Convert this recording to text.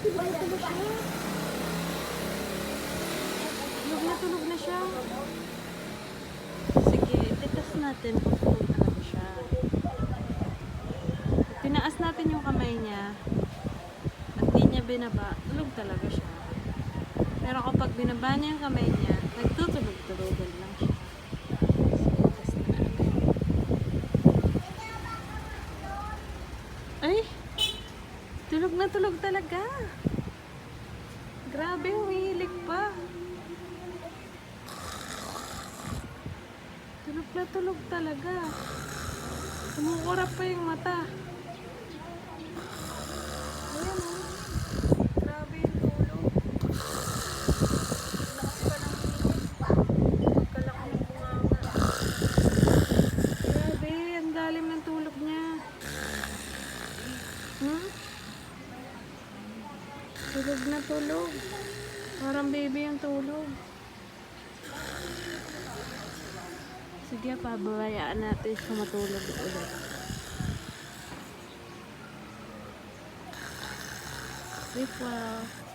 Tulog na tulog na siya. Sige, ititas natin kung tulog talaga siya. Tinaas natin yung kamay niya at di niya binaba, tulog talaga siya. Pero kapag binaba niya yung kamay niya, nagtutulog-tulogan lang siya. Sige, test na natin. Ay! Tulog na tulog talaga. Grabe, umihilig pa. Tulog na tulog talaga. Kumukurap pa yung mata. Ayan o. Grabe yung tulog. Pagkalaki ng bunganga. Grabe, ang dalim ng tulog niya. Hmm? Tulog na tulog. Parang baby yung tulog. Sige, pababayaan natin siya matulog ulit. Sleep well.